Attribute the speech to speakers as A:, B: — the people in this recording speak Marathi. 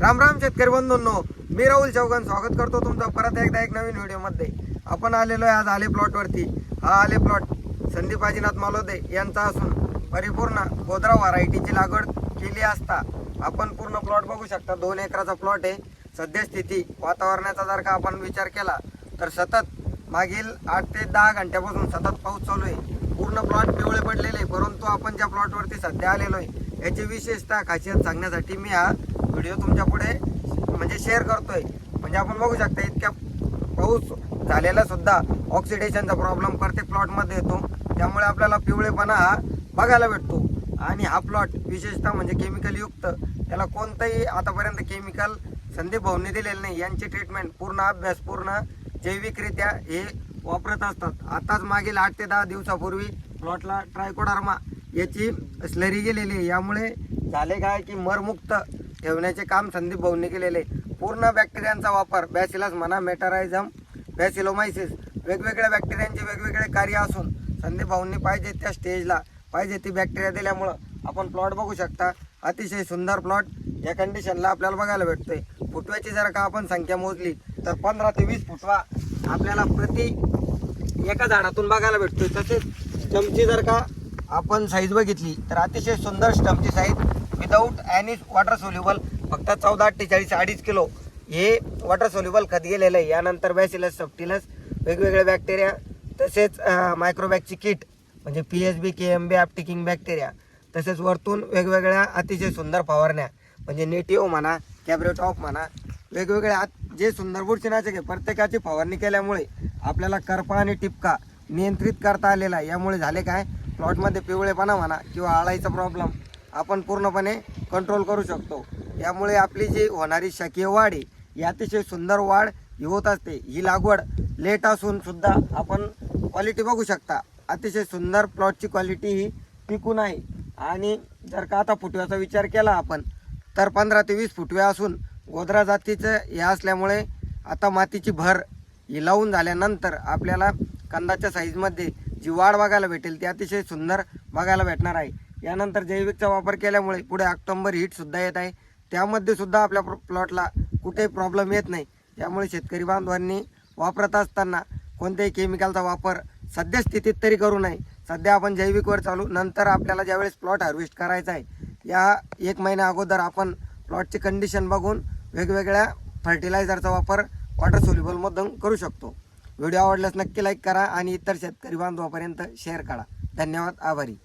A: राम राम शेतकरी बंधूंनो मी राहुल चौगन स्वागत करतो तुमचं परत एकदा एक नवीन व्हिडिओमध्ये. आपण आलेलो आहे आज आले प्लॉटवरती हा आले प्लॉट संदीप आजीनाथ मालोदे यांचा असून परिपूर्ण गोद्रा व्हरायटीची लागवड केली असता आपण पूर्ण प्लॉट बघू शकता. दोन एकराचा प्लॉट आहे. सद्यस्थिती वातावरणाचा जर का आपण विचार केला तर सतत मागील आठ ते दहा घंट्यापासून सतत पाऊस चालू आहे. पूर्ण प्लॉट पिवळे पडलेले आहे परंतु आपण ज्या प्लॉटवरती सध्या आलेलो आहे याची विशेषतः खासियत सांगण्यासाठी मी हा व्हिडिओ तुमच्यापुढे म्हणजे शेअर करतोय. म्हणजे आपण बघू शकता इतक्या पाऊस झालेला सुद्धा ऑक्सिडेशनचा प्रॉब्लेम प्रत्येक प्लॉटमध्ये येतो. त्यामुळे आपल्याला पिवळेपणा हा बघायला भेटतो. आणि हा प्लॉट विशेषतः म्हणजे केमिकल युक्त त्याला कोणतंही आतापर्यंत केमिकल संदीप भाऊने दिलेलं नाही. यांची ट्रीटमेंट पूर्ण अभ्यास पूर्ण जैविकरित्या हे वापरत असतात. आताच मागील आठ ते दहा दिवसापूर्वी प्लॉटला ट्रायकोडार्मा याची स्लरी गेलेली आहे. यामुळे झाले काय की मरमुक्त ठेवण्याचे काम संदीप भाऊंनी केलेले. पूर्ण बॅक्टेरियांचा वापर बॅसिलस म्हणा मेटारायझम बॅसिलोमायसिस वेगवेगळ्या बॅक्टेरियांचे वेगवेगळे कार्य असून संदीप भाऊंनी पाहिजे त्या स्टेजला पाहिजे ती बॅक्टेरिया दिल्यामुळं आपण प्लॉट बघू शकता. अतिशय सुंदर प्लॉट. या कंडिशनला आपल्याला बघायला भेटतोय. फुटव्याची जर का आपण संख्या मोजली तर पंधरा ते वीस फुटवा आपल्याला प्रति एका झाडातून बघायला भेटतोय. तसेच स्टमची जर का आपण साईज बघितली तर अतिशय सुंदर स्टमची size without any water soluble फक्त चौदा अठ्ठेचाळीस अडीच किलो हे वॉटर सोल्युबल खत गेलेलं आहे. यानंतर बॅसिलस सप्टिलस वेगवेगळे बॅक्टेरिया तसेच मायक्रोबॅगची किट म्हणजे P H B K M B ॲप्टिकिंग bacteria तसेच वरतून वेगवेगळ्या अतिशय सुंदर फवारण्या म्हणजे नेटिओ म्हणा कॅब्रेटॉप म्हणा वेगवेगळ्या आत- जे सुंदर बुरशीनाशक आहे प्रत्येकाची फवारणी केल्यामुळे आपल्याला करपा आणि टिपका नियंत्रित करता आलेला यामुळे झाले काय? प्लॉटमध्ये पिवळेपणा म्हणा किंवा आळाईचा प्रॉब्लेम आपण पूर्णपणे कंट्रोल करू शकतो. यामुळे आपली जी होणारी शाकीय वाढ आहे ही अतिशय सुंदर वाढ ही होत असते. ही लागवड लेट असून सुद्धा आपण क्वालिटी बघू शकता. अतिशय सुंदर प्लॉटची क्वालिटी ही टिकून आहे. आणि जर का आता फुटव्याचा विचार केला आपण तर पंधरा ते वीस फुटव्या असून गोधरा जातीचं हे असल्यामुळे आता मातीची भर ही लावून झाल्यानंतर आपल्याला कंदाच्या साईजमध्ये जी वाढ बघायला भेटेल ती अतिशय सुंदर बघायला भेटणार आहे. यानंतर जैविकचा वापर केल्यामुळे पुढे ऑक्टोंबर हीटसुद्धा येत आहे. त्यामध्ये सुद्धा आपल्या प्र- प्लॉटला कुठेही प्रॉब्लेम येत नाही. त्यामुळे शेतकरी बांधवांनी वापरत असताना कोणत्याही केमिकलचा वापर सध्या स्थितीत तरी करू नये. सध्या आपण जैविकवर चालू नंतर आपल्याला ज्यावेळेस प्लॉट हार्वेस्ट करायचा आहे या एक महिन्या अगोदर आपण प्लॉटची कंडिशन बघून वेगवेगळ्या फर्टिलायझरचा वापर वॉटर सोल्युबलमधून करू शकतो. व्हिडिओ आवडल्यास नक्की लाईक करा आणि इतर शेतकरी बांधवापर्यंत शेअर करा. धन्यवाद आभारी.